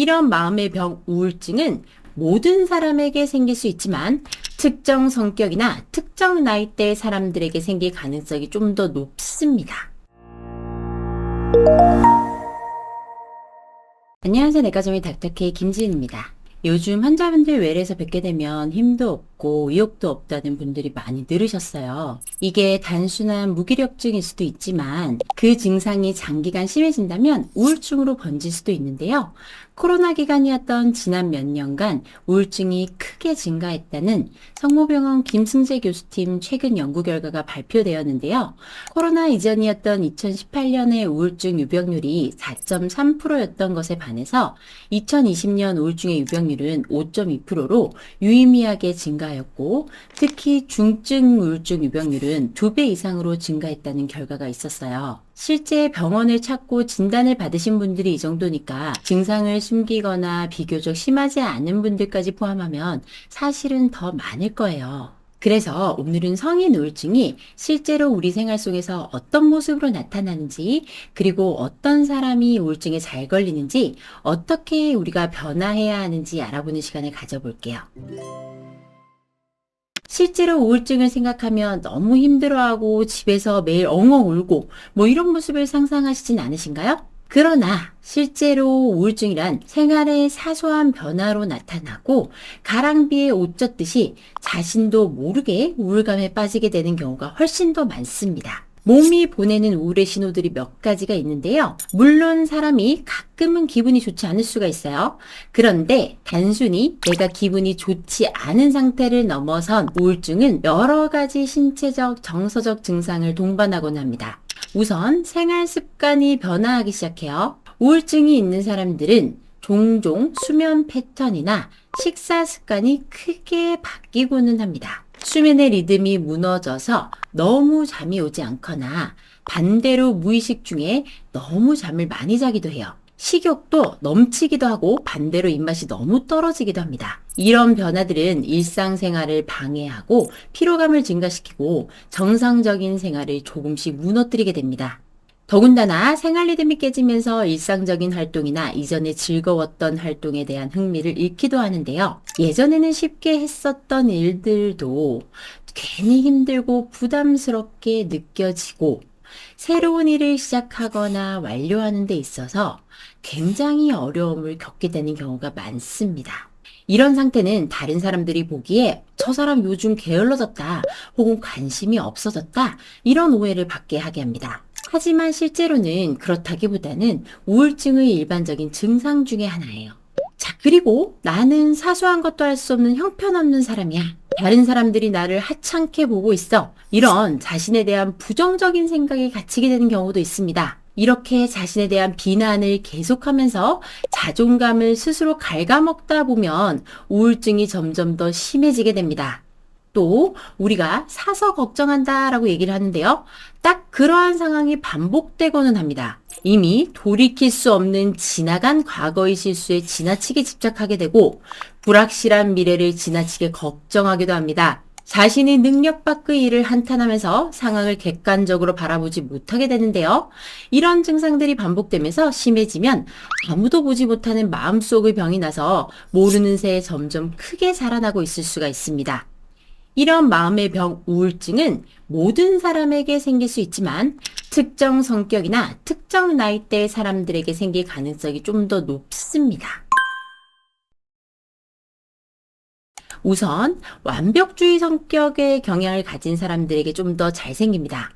이런 마음의 병 우울증은 모든 사람에게 생길 수 있지만 특정 성격이나 특정 나이대의 사람들에게 생길 가능성이 좀 더 높습니다. 안녕하세요. 내과점의 닥터케이 김지은입니다. 요즘 환자분들 외래에서 뵙게 되면 힘도 없고 의욕도 없다는 분들이 많이 늘으셨어요. 이게 단순한 무기력증일 수도 있지만 그 증상이 장기간 심해진다면 우울증으로 번질 수도 있는데요. 코로나 기간이었던 지난 몇 년간 우울증이 크게 증가했다는 성모병원 김승재 교수팀 최근 연구 결과가 발표되었는데요. 코로나 이전이었던 2018년의 우울증 유병률이 4.3%였던 것에 반해서 2020년 우울증의 유병률은 5.2%로 유의미하게 증가하였고 특히 중증 우울증 유병률은 2배 이상으로 증가했다는 결과가 있었어요. 실제 병원을 찾고 진단을 받으신 분들이 이 정도니까 증상을 숨기거나 비교적 심하지 않은 분들까지 포함하면 사실은 더 많을 거예요. 그래서 오늘은 성인 우울증이 실제로 우리 생활 속에서 어떤 모습으로 나타나는지, 그리고 어떤 사람이 우울증에 잘 걸리는지, 어떻게 우리가 변화해야 하는지 알아보는 시간을 가져볼게요. 실제로 우울증을 생각하면 너무 힘들어하고 집에서 매일 엉엉 울고 뭐 이런 모습을 상상하시진 않으신가요? 그러나 실제로 우울증이란 생활의 사소한 변화로 나타나고 가랑비에 옷 젖듯이 자신도 모르게 우울감에 빠지게 되는 경우가 훨씬 더 많습니다. 몸이 보내는 우울의 신호들이 몇 가지가 있는데요. 물론 사람이 가끔은 기분이 좋지 않을 수가 있어요. 그런데 단순히 내가 기분이 좋지 않은 상태를 넘어선 우울증은 여러 가지 신체적, 정서적 증상을 동반하곤 합니다. 우선 생활 습관이 변화하기 시작해요. 우울증이 있는 사람들은 종종 수면 패턴이나 식사 습관이 크게 바뀌고는 합니다. 수면의 리듬이 무너져서 너무 잠이 오지 않거나 반대로 무의식 중에 너무 잠을 많이 자기도 해요. 식욕도 넘치기도 하고 반대로 입맛이 너무 떨어지기도 합니다. 이런 변화들은 일상생활을 방해하고 피로감을 증가시키고 정상적인 생활을 조금씩 무너뜨리게 됩니다. 더군다나 생활 리듬이 깨지면서 일상적인 활동이나 이전에 즐거웠던 활동에 대한 흥미를 잃기도 하는데요. 예전에는 쉽게 했었던 일들도 괜히 힘들고 부담스럽게 느껴지고 새로운 일을 시작하거나 완료하는 데 있어서 굉장히 어려움을 겪게 되는 경우가 많습니다. 이런 상태는 다른 사람들이 보기에 저 사람 요즘 게을러졌다 혹은 관심이 없어졌다 이런 오해를 받게 하게 합니다. 하지만 실제로는 그렇다기보다는 우울증의 일반적인 증상 중의 하나예요. 자, 그리고 나는 사소한 것도 할 수 없는 형편없는 사람이야. 다른 사람들이 나를 하찮게 보고 있어. 이런 자신에 대한 부정적인 생각이 갇히게 되는 경우도 있습니다. 이렇게 자신에 대한 비난을 계속하면서 자존감을 스스로 갉아먹다 보면 우울증이 점점 더 심해지게 됩니다. 또 우리가 사서 걱정한다라고 얘기를 하는데요. 딱 그러한 상황이 반복되고는 합니다. 이미 돌이킬 수 없는 지나간 과거의 실수에 지나치게 집착하게 되고 불확실한 미래를 지나치게 걱정하기도 합니다. 자신이 능력 밖의 일을 한탄하면서 상황을 객관적으로 바라보지 못하게 되는데요. 이런 증상들이 반복되면서 심해지면 아무도 보지 못하는 마음속의 병이 나서 모르는 새에 점점 크게 자라나고 있을 수가 있습니다. 이런 마음의 병 우울증은 모든 사람에게 생길 수 있지만 특정 성격이나 특정 나이대의 사람들에게 생길 가능성이 좀 더 높습니다. 우선 완벽주의 성격의 경향을 가진 사람들에게 좀 더 잘 생깁니다.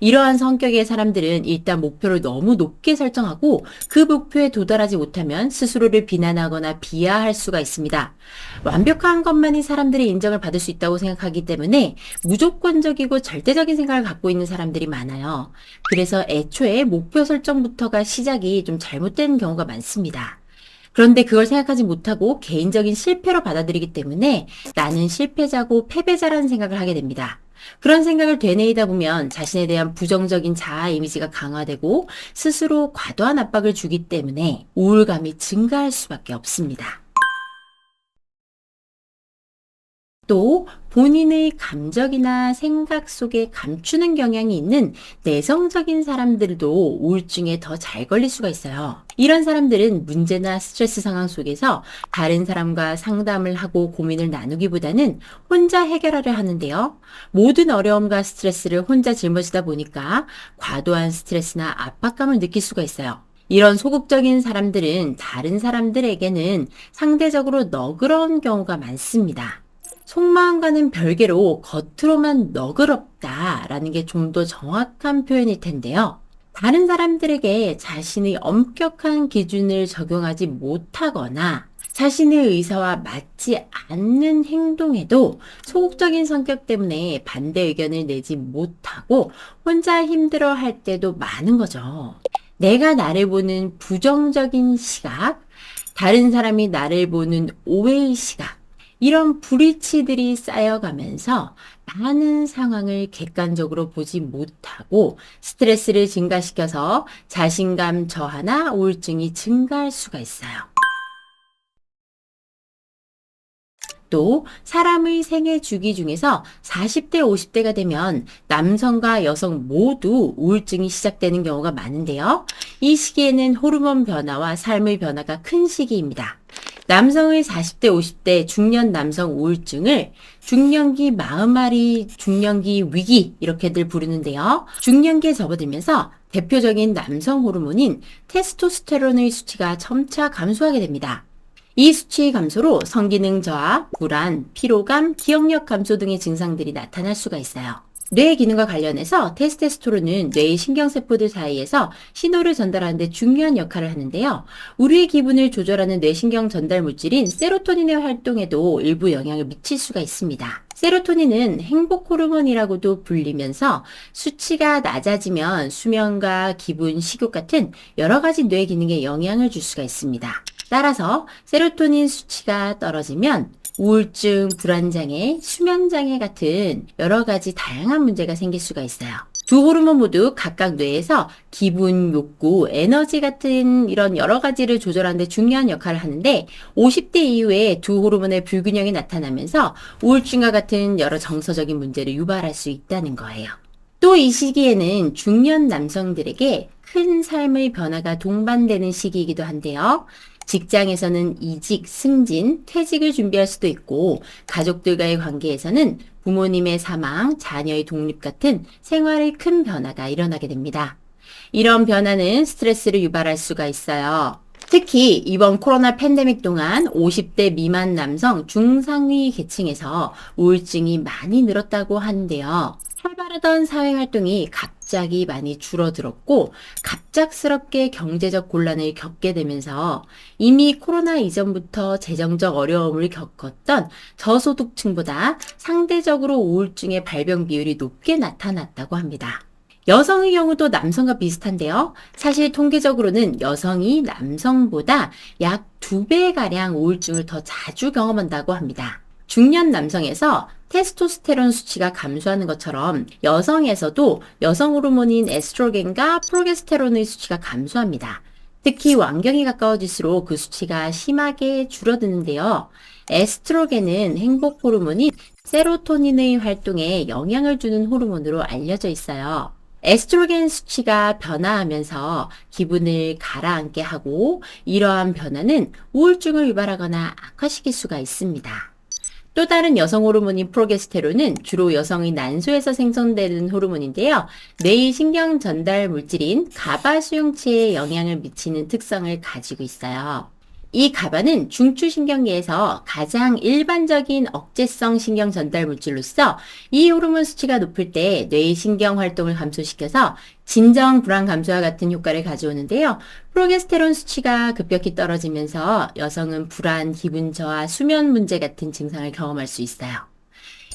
이러한 성격의 사람들은 일단 목표를 너무 높게 설정하고 그 목표에 도달하지 못하면 스스로를 비난하거나 비하할 수가 있습니다. 완벽한 것만이 사람들의 인정을 받을 수 있다고 생각하기 때문에 무조건적이고 절대적인 생각을 갖고 있는 사람들이 많아요. 그래서 애초에 목표 설정부터가 시작이 좀 잘못된 경우가 많습니다. 그런데 그걸 생각하지 못하고 개인적인 실패로 받아들이기 때문에 나는 실패자고 패배자라는 생각을 하게 됩니다. 그런 생각을 되뇌이다 보면 자신에 대한 부정적인 자아 이미지가 강화되고 스스로 과도한 압박을 주기 때문에 우울감이 증가할 수밖에 없습니다. 또 본인의 감정이나 생각 속에 감추는 경향이 있는 내성적인 사람들도 우울증에 더 잘 걸릴 수가 있어요. 이런 사람들은 문제나 스트레스 상황 속에서 다른 사람과 상담을 하고 고민을 나누기보다는 혼자 해결하려 하는데요. 모든 어려움과 스트레스를 혼자 짊어지다 보니까 과도한 스트레스나 압박감을 느낄 수가 있어요. 이런 소극적인 사람들은 다른 사람들에게는 상대적으로 너그러운 경우가 많습니다. 속마음과는 별개로 겉으로만 너그럽다라는 게 좀 더 정확한 표현일 텐데요. 다른 사람들에게 자신의 엄격한 기준을 적용하지 못하거나 자신의 의사와 맞지 않는 행동에도 소극적인 성격 때문에 반대 의견을 내지 못하고 혼자 힘들어 할 때도 많은 거죠. 내가 나를 보는 부정적인 시각, 다른 사람이 나를 보는 오해의 시각, 이런 불이치들이 쌓여가면서 많은 상황을 객관적으로 보지 못하고 스트레스를 증가시켜서 자신감 저하나 우울증이 증가할 수가 있어요. 또 사람의 생애 주기 중에서 40대, 50대가 되면 남성과 여성 모두 우울증이 시작되는 경우가 많은데요. 이 시기에는 호르몬 변화와 삶의 변화가 큰 시기입니다. 남성의 40대, 50대 중년 남성 우울증을 중년기 마음앓이, 중년기 위기 이렇게들 부르는데요. 중년기에 접어들면서 대표적인 남성 호르몬인 테스토스테론의 수치가 점차 감소하게 됩니다. 이 수치의 감소로 성기능 저하, 불안, 피로감, 기억력 감소 등의 증상들이 나타날 수가 있어요. 뇌 기능과 관련해서 테스테스토론은 뇌의 신경세포들 사이에서 신호를 전달하는 데 중요한 역할을 하는데요. 우리의 기분을 조절하는 뇌신경 전달 물질인 세로토닌의 활동에도 일부 영향을 미칠 수가 있습니다. 세로토닌은 행복 호르몬이라고도 불리면서 수치가 낮아지면 수면과 기분, 식욕 같은 여러 가지 뇌 기능에 영향을 줄 수가 있습니다. 따라서 세로토닌 수치가 떨어지면 우울증, 불안장애, 수면장애 같은 여러 가지 다양한 문제가 생길 수가 있어요. 두 호르몬 모두 각각 뇌에서 기분, 욕구, 에너지 같은 이런 여러 가지를 조절하는데 중요한 역할을 하는데 50대 이후에 두 호르몬의 불균형이 나타나면서 우울증과 같은 여러 정서적인 문제를 유발할 수 있다는 거예요. 또 이 시기에는 중년 남성들에게 큰 삶의 변화가 동반되는 시기이기도 한데요. 직장에서는 이직, 승진, 퇴직을 준비할 수도 있고 가족들과의 관계에서는 부모님의 사망, 자녀의 독립 같은 생활의 큰 변화가 일어나게 됩니다. 이런 변화는 스트레스를 유발할 수가 있어요. 특히 이번 코로나 팬데믹 동안 50대 미만 남성 중상위 계층에서 우울증이 많이 늘었다고 하는데요. 활발하던 사회 활동이 갑 자기 많이 줄어들었고 갑작스럽게 경제적 곤란을 겪게 되면서 이미 코로나 이전부터 재정적 어려움을 겪었던 저소득층보다 상대적으로 우울증의 발병 비율이 높게 나타났다고 합니다. 여성의 경우도 남성과 비슷한데요. 사실 통계적으로는 여성이 남성보다 약두 배가량 우울증을 더 자주 경험한다고 합니다. 중년 남성에서 테스토스테론 수치가 감소하는 것처럼 여성에서도 여성 호르몬인 에스트로겐과 프로게스테론의 수치가 감소합니다. 특히 완경이 가까워질수록 그 수치가 심하게 줄어드는데요. 에스트로겐은 행복 호르몬인 세로토닌의 활동에 영향을 주는 호르몬으로 알려져 있어요. 에스트로겐 수치가 변화하면서 기분을 가라앉게 하고 이러한 변화는 우울증을 유발하거나 악화시킬 수가 있습니다. 또 다른 여성 호르몬인 프로게스테론은 주로 여성의 난소에서 생성되는 호르몬인데요. 뇌의 신경 전달 물질인 가바 수용체에 영향을 미치는 특성을 가지고 있어요. 이 가바는 중추신경계에서 가장 일반적인 억제성 신경 전달 물질로서 이 호르몬 수치가 높을 때 뇌의 신경 활동을 감소시켜서 진정 불안 감소와 같은 효과를 가져오는데요. 프로게스테론 수치가 급격히 떨어지면서 여성은 불안, 기분 저하, 수면 문제 같은 증상을 경험할 수 있어요.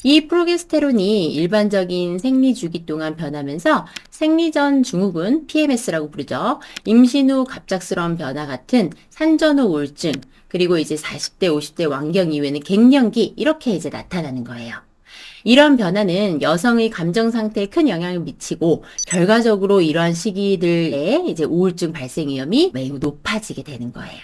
이 프로게스테론이 일반적인 생리 주기 동안 변하면서 생리 전 증후군, PMS라고 부르죠. 임신 후 갑작스러운 변화 같은 산전 후 우울증, 그리고 이제 40대, 50대 완경 이후에는 갱년기 이렇게 이제 나타나는 거예요. 이런 변화는 여성의 감정 상태에 큰 영향을 미치고 결과적으로 이러한 시기들에 이제 우울증 발생 위험이 매우 높아지게 되는 거예요.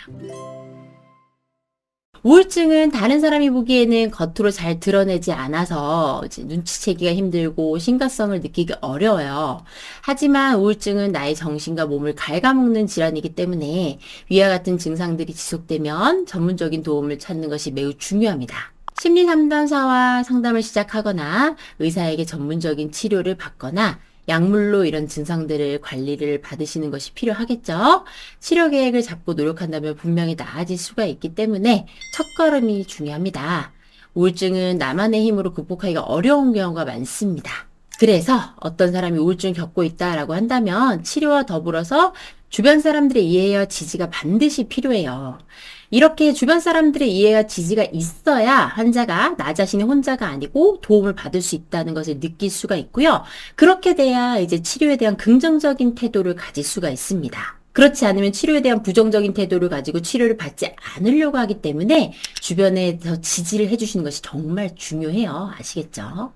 우울증은 다른 사람이 보기에는 겉으로 잘 드러내지 않아서 눈치채기가 힘들고 심각성을 느끼기 어려워요. 하지만 우울증은 나의 정신과 몸을 갉아먹는 질환이기 때문에 위와 같은 증상들이 지속되면 전문적인 도움을 찾는 것이 매우 중요합니다. 심리 상담사와 상담을 시작하거나 의사에게 전문적인 치료를 받거나 약물로 이런 증상들을 관리를 받으시는 것이 필요하겠죠. 치료 계획을 잡고 노력한다면 분명히 나아질 수가 있기 때문에 첫걸음이 중요합니다. 우울증은 나만의 힘으로 극복하기가 어려운 경우가 많습니다. 그래서 어떤 사람이 우울증 겪고 있다라고 한다면 치료와 더불어서 주변 사람들의 이해와 지지가 반드시 필요해요. 이렇게 주변 사람들의 이해와 지지가 있어야 환자가 나 자신이 혼자가 아니고 도움을 받을 수 있다는 것을 느낄 수가 있고요. 그렇게 돼야 이제 치료에 대한 긍정적인 태도를 가질 수가 있습니다. 그렇지 않으면 치료에 대한 부정적인 태도를 가지고 치료를 받지 않으려고 하기 때문에 주변에서 지지를 해주시는 것이 정말 중요해요. 아시겠죠?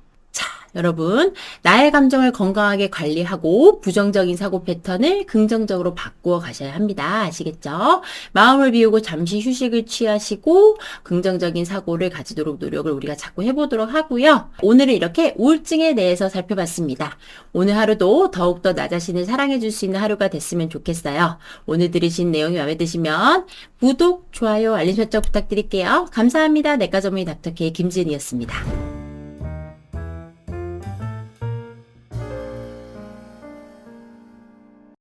자, 여러분, 나의 감정을 건강하게 관리하고 부정적인 사고 패턴을 긍정적으로 바꾸어 가셔야 합니다. 아시겠죠? 마음을 비우고 잠시 휴식을 취하시고 긍정적인 사고를 가지도록 노력을 우리가 자꾸 해보도록 하고요. 오늘은 이렇게 우울증에 대해서 살펴봤습니다. 오늘 하루도 더욱더 나 자신을 사랑해줄 수 있는 하루가 됐으면 좋겠어요. 오늘 들으신 내용이 마음에 드시면 구독, 좋아요, 알림 설정 부탁드릴게요. 감사합니다. 내과 전문의 닥터케이 김지은이었습니다.